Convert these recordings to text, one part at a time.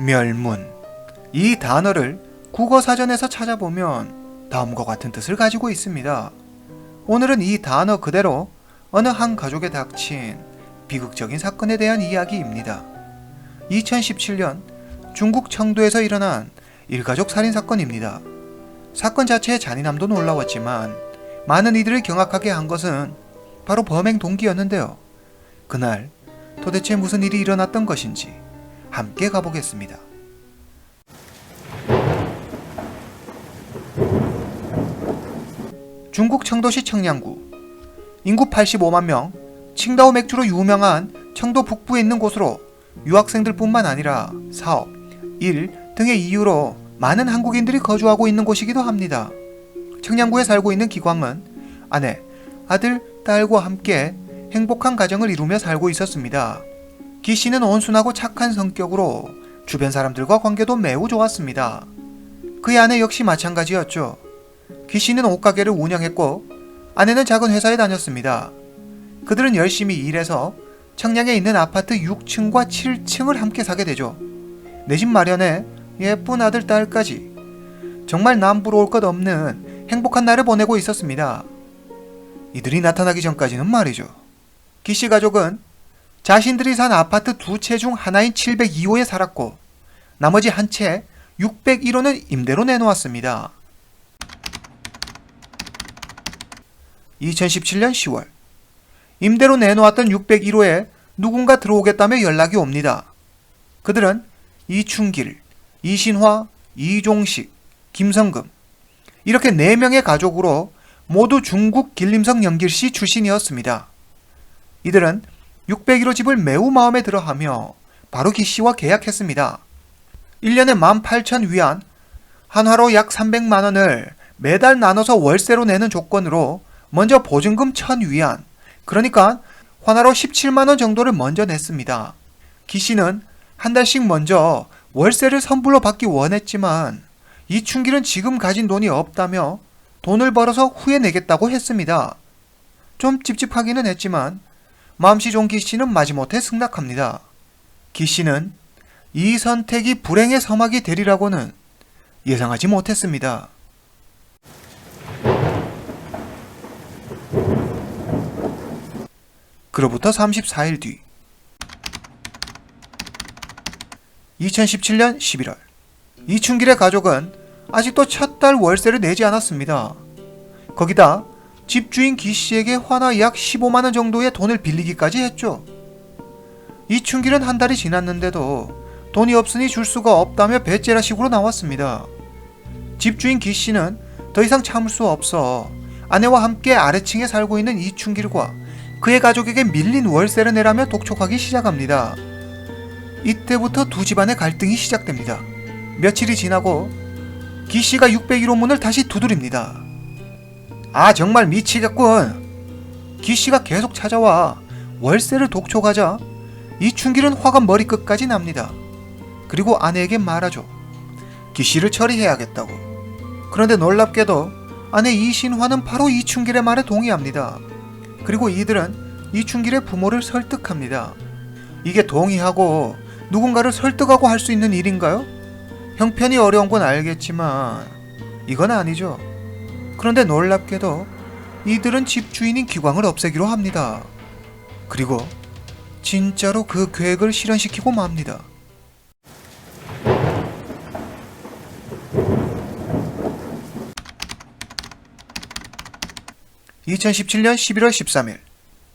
멸문. 이 단어를 국어 사전에서 찾아보면 다음과 같은 뜻을 가지고 있습니다. 오늘은 이 단어 그대로 어느 한 가족에 닥친 비극적인 사건에 대한 이야기입니다. 2017년 중국 청도에서 일어난 일가족 살인 사건입니다. 사건 자체의 잔인함도 놀라웠지만 많은 이들을 경악하게 한 것은 바로 범행 동기였는데요. 그날 도대체 무슨 일이 일어났던 것인지 함께 가보겠습니다. 중국 청도시 청량구 인구 85만 명, 칭다오 맥주로 유명한 청도 북부에 있는 곳으로 유학생들뿐만 아니라 사업, 일 등의 이유로 많은 한국인들이 거주하고 있는 곳이기도 합니다. 청량구에 살고 있는 기광은 아내, 아들, 딸과 함께 행복한 가정을 이루며 살고 있었습니다. 기 씨는 온순하고 착한 성격으로 주변 사람들과 관계도 매우 좋았습니다. 그의 아내 역시 마찬가지였죠. 기 씨는 옷가게를 운영했고 아내는 작은 회사에 다녔습니다. 그들은 열심히 일해서 청량에 있는 아파트 6층과 7층을 함께 사게 되죠. 내 집 마련에 예쁜 아들 딸까지 정말 남부러울 것 없는 행복한 날을 보내고 있었습니다. 이들이 나타나기 전까지는 말이죠. 기씨 가족은 자신들이 산 아파트 두 채 중 하나인 702호에 살았고 나머지 한 채 601호는 임대로 내놓았습니다. 2017년 10월 임대로 내놓았던 601호에 누군가 들어오겠다며 연락이 옵니다. 그들은 이춘길, 이신화, 이종식, 김성금 이렇게 4명의 가족으로 모두 중국 길림성 영길시 출신이었습니다. 이들은 601호 집을 매우 마음에 들어하며 바로 기 씨와 계약했습니다. 1년에 18,000 위안, 한화로 약 300만 원을 매달 나눠서 월세로 내는 조건으로 먼저 보증금 1,000 위안, 그러니까 환화로 17만 원 정도를 먼저 냈습니다. 기 씨는 한 달씩 먼저 월세를 선불로 받기 원했지만 이춘길은 지금 가진 돈이 없다며 돈을 벌어서 후에 내겠다고 했습니다. 좀 찝찝하기는 했지만 마음씨 좋은 기 씨는 마지못해 승낙합니다. 기 씨는 이 선택이 불행의 서막이 되리라고는 예상하지 못했습니다. 그로부터 34일 뒤 2017년 11월 이춘길의 가족은 아직도 첫 달 월세를 내지 않았습니다. 거기다 집주인 기 씨에게 화나 약 15만 원 정도의 돈을 빌리기까지 했죠. 이춘길은 한 달이 지났는데도 돈이 없으니 줄 수가 없다며 배째라식으로 나왔습니다. 집주인 기 씨는 더 이상 참을 수 없어 아내와 함께 아래층에 살고 있는 이춘길과 그의 가족에게 밀린 월세를 내라며 독촉하기 시작합니다. 이때부터 두 집안의 갈등이 시작됩니다. 며칠이 지나고 기 씨가 601호 문을 다시 두드립니다. 아 정말 미치겠군. 기 씨가 계속 찾아와 월세를 독촉하자 이춘길은 화가 머리끝까지 납니다. 그리고 아내에게 말하죠. 기 씨를 처리해야겠다고. 그런데 놀랍게도 아내 이신화는 바로 이춘길의 말에 동의합니다. 그리고 이들은 이춘길의 부모를 설득합니다. 이게 동의하고 누군가를 설득하고 할 수 있는 일인가요? 형편이 어려운 건 알겠지만 이건 아니죠. 그런데 놀랍게도 이들은 집 주인인 기광을 없애기로 합니다. 그리고 진짜로 그 계획을 실현시키고 맙니다. (2017년 11월 13일)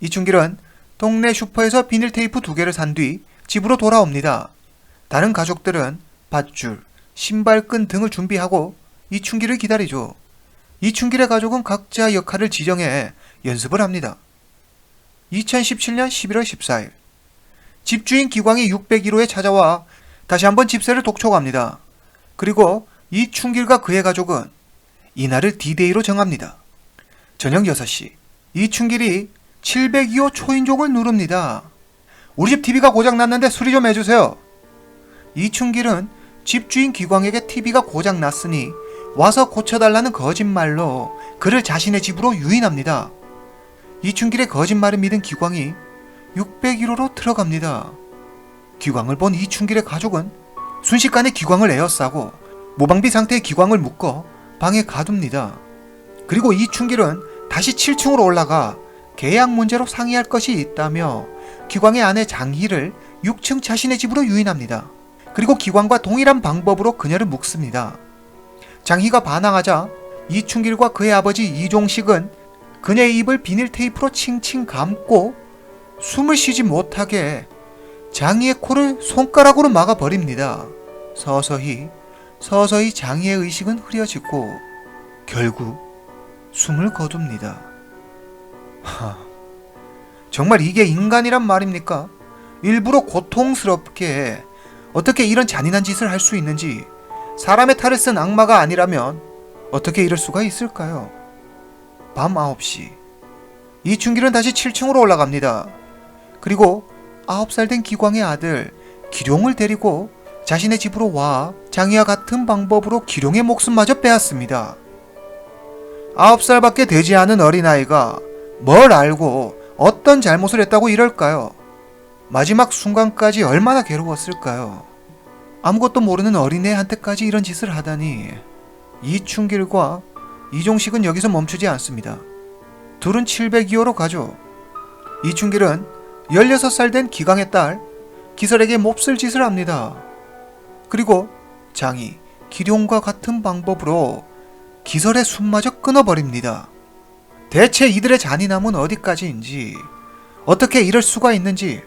이춘길은 동네 슈퍼에서 비닐 테이프 두 개를 산 뒤 집으로 돌아옵니다. 다른 가족들은 밧줄, 신발끈 등을 준비하고 이춘길을 기다리죠. 이춘길의 가족은 각자 역할을 지정해 연습을 합니다. 2017년 11월 14일 집주인 기광이 601호에 찾아와 다시 한번 집세를 독촉합니다. 그리고 이춘길과 그의 가족은 이날을 디데이로 정합니다. 저녁 6시 이춘길이 702호 초인종을 누릅니다. 우리 집 TV가 고장났는데 수리 좀 해주세요. 이춘길은 집주인 기광에게 TV가 고장났으니 와서 고쳐달라는 거짓말로 그를 자신의 집으로 유인합니다. 이춘길의 거짓말을 믿은 기광이 601호로 들어갑니다. 기광을 본 이춘길의 가족은 순식간에 기광을 에어싸고 모방비 상태의 기광을 묶어 방에 가둡니다. 그리고 이춘길은 다시 7층으로 올라가 계약 문제로 상의할 것이 있다며 기광의 아내 장희를 6층 자신의 집으로 유인합니다. 그리고 기광과 동일한 방법으로 그녀를 묶습니다. 장희가 반항하자 이춘길과 그의 아버지 이종식은 그녀의 입을 비닐 테이프로 칭칭 감고 숨을 쉬지 못하게 장희의 코를 손가락으로 막아버립니다. 서서히 서서히 장희의 의식은 흐려지고 결국 숨을 거둡니다. 하, 정말 이게 인간이란 말입니까? 일부러 고통스럽게 어떻게 이런 잔인한 짓을 할 수 있는지 사람의 탈을 쓴 악마가 아니라면 어떻게 이럴 수가 있을까요? 밤 9시 이춘길은 다시 7층으로 올라갑니다. 그리고 9살 된 기광의 아들 기룡을 데리고 자신의 집으로 와 장이와 같은 방법으로 기룡의 목숨마저 빼앗습니다. 9살밖에 되지 않은 어린아이가 뭘 알고 어떤 잘못을 했다고 이럴까요? 마지막 순간까지 얼마나 괴로웠을까요? 아무것도 모르는 어린애한테까지 이런 짓을 하다니 이춘길과 이종식은 여기서 멈추지 않습니다. 둘은 702호로 가죠. 이춘길은 16살 된 기강의 딸 기설에게 몹쓸 짓을 합니다. 그리고 장이 기룡과 같은 방법으로 기설의 숨마저 끊어버립니다. 대체 이들의 잔인함은 어디까지인지 어떻게 이럴 수가 있는지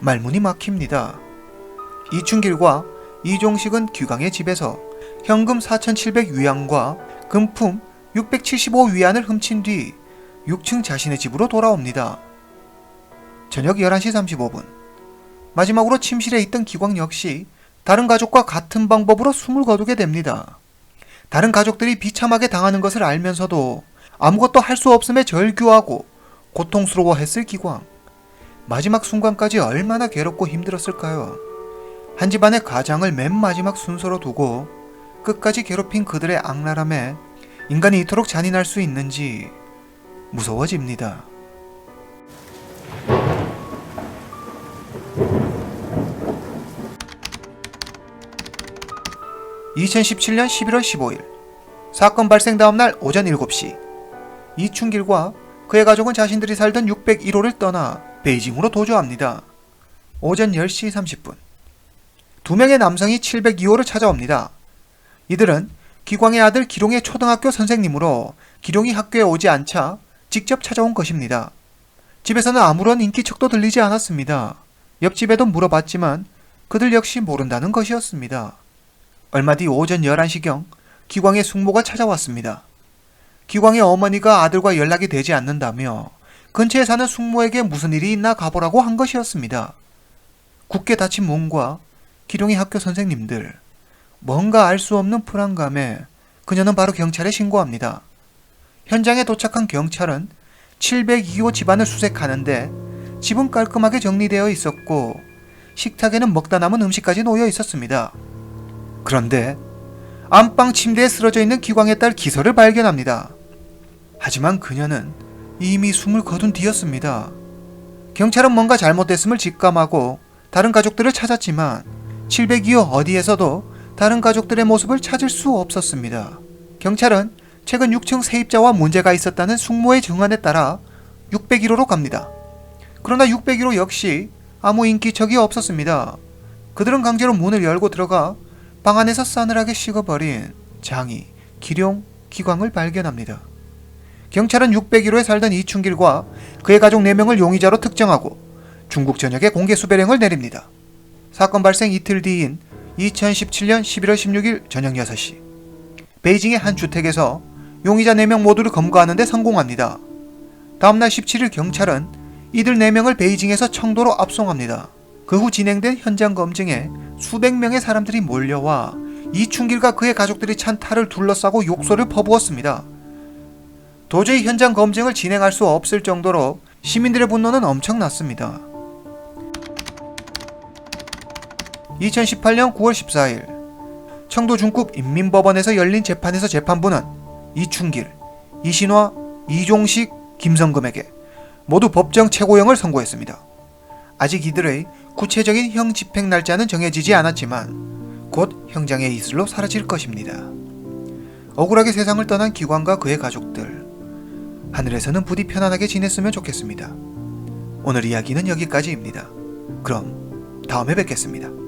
말문이 막힙니다. 이춘길과 이종식은 귀광의 집에서 현금 4,700 위안과 금품 675 위안을 훔친 뒤 6층 자신의 집으로 돌아옵니다. 저녁 11시 35분. 마지막으로 침실에 있던 기광 역시 다른 가족과 같은 방법으로 숨을 거두게 됩니다. 다른 가족들이 비참하게 당하는 것을 알면서도 아무것도 할 수 없음에 절규하고 고통스러워했을 기광. 마지막 순간까지 얼마나 괴롭고 힘들었을까요? 한 집안의 가장을 맨 마지막 순서로 두고 끝까지 괴롭힌 그들의 악랄함에 인간이 이토록 잔인할 수 있는지 무서워집니다. 2017년 11월 15일 사건 발생 다음 날 오전 7시 이춘길과 그의 가족은 자신들이 살던 601호를 떠나 베이징으로 도주합니다. 오전 10시 30분 두 명의 남성이 702호를 찾아옵니다. 이들은 기광의 아들 기룡의 초등학교 선생님으로 기룡이 학교에 오지 않자 직접 찾아온 것입니다. 집에서는 아무런 인기척도 들리지 않았습니다. 옆집에도 물어봤지만 그들 역시 모른다는 것이었습니다. 얼마 뒤 오전 11시경 기광의 숙모가 찾아왔습니다. 기광의 어머니가 아들과 연락이 되지 않는다며 근처에 사는 숙모에게 무슨 일이 있나 가보라고 한 것이었습니다. 굳게 닫힌 문과 기룡이 학교 선생님들, 뭔가 알 수 없는 불안감에 그녀는 바로 경찰에 신고합니다. 현장에 도착한 경찰은 702호 집안을 수색하는데 집은 깔끔하게 정리되어 있었고 식탁에는 먹다 남은 음식까지 놓여 있었습니다. 그런데 안방 침대에 쓰러져 있는 기광의 딸 기설을 발견합니다. 하지만 그녀는 이미 숨을 거둔 뒤였습니다. 경찰은 뭔가 잘못됐음을 직감하고 다른 가족들을 찾았지만 702호 어디에서도 다른 가족들의 모습을 찾을 수 없었습니다. 경찰은 최근 6층 세입자와 문제가 있었다는 숙모의 증언에 따라 601호로 갑니다. 그러나 601호 역시 아무 인기척이 없었습니다. 그들은 강제로 문을 열고 들어가 방 안에서 싸늘하게 식어버린 장이, 기룡, 기광을 발견합니다. 경찰은 601호에 살던 이춘길과 그의 가족 4명을 용의자로 특정하고 중국 전역에 공개 수배령을 내립니다. 사건 발생 이틀 뒤인 2017년 11월 16일 저녁 6시 베이징의 한 주택에서 용의자 4명 모두를 검거하는 데 성공합니다. 다음날 17일 경찰은 이들 4명을 베이징에서 청도로 압송합니다. 그 후 진행된 현장 검증에 수백 명의 사람들이 몰려와 이춘길과 그의 가족들이 찬 탈을 둘러싸고 욕설을 퍼부었습니다. 도저히 현장 검증을 진행할 수 없을 정도로 시민들의 분노는 엄청났습니다. 2018년 9월 14일 청도 중급 인민법원에서 열린 재판에서 재판부는 이춘길, 이신화, 이종식, 김성금에게 모두 법정 최고형을 선고했습니다. 아직 이들의 구체적인 형 집행 날짜는 정해지지 않았지만 곧 형장의 이슬로 사라질 것입니다. 억울하게 세상을 떠난 기관과 그의 가족들. 하늘에서는 부디 편안하게 지냈으면 좋겠습니다. 오늘 이야기는 여기까지입니다. 그럼 다음에 뵙겠습니다.